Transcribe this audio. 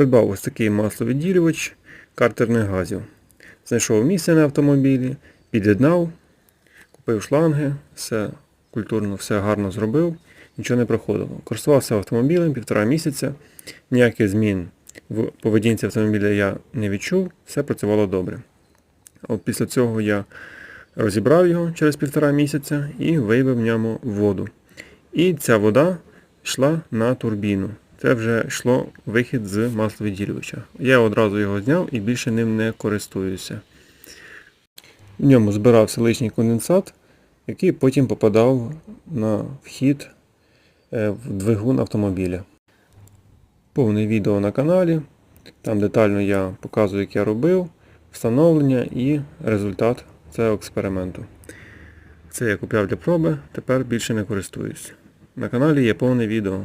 Придбав ось такий масловідділювач картерних газів. Знайшов місце на автомобілі, під'єднав, купив шланги, все культурно, все гарно зробив, нічого не проходило. Користувався автомобілем півтора місяця, ніяких змін в поведінці автомобіля я не відчув, все працювало добре. От після цього я розібрав його через півтора місяця і виявив в ньому воду. І ця вода йшла на турбіну. Це вже йшло вихід з масловідділювача. Я одразу його зняв і більше ним не користуюся. В ньому збирався лишній конденсат, який потім попадав на вхід е, в двигун автомобіля. Повне відео на каналі. Там детально я показую, як я робив, встановлення і результат цього експерименту. Це я купляв для проби, тепер більше не користуюсь. На каналі є повне відео.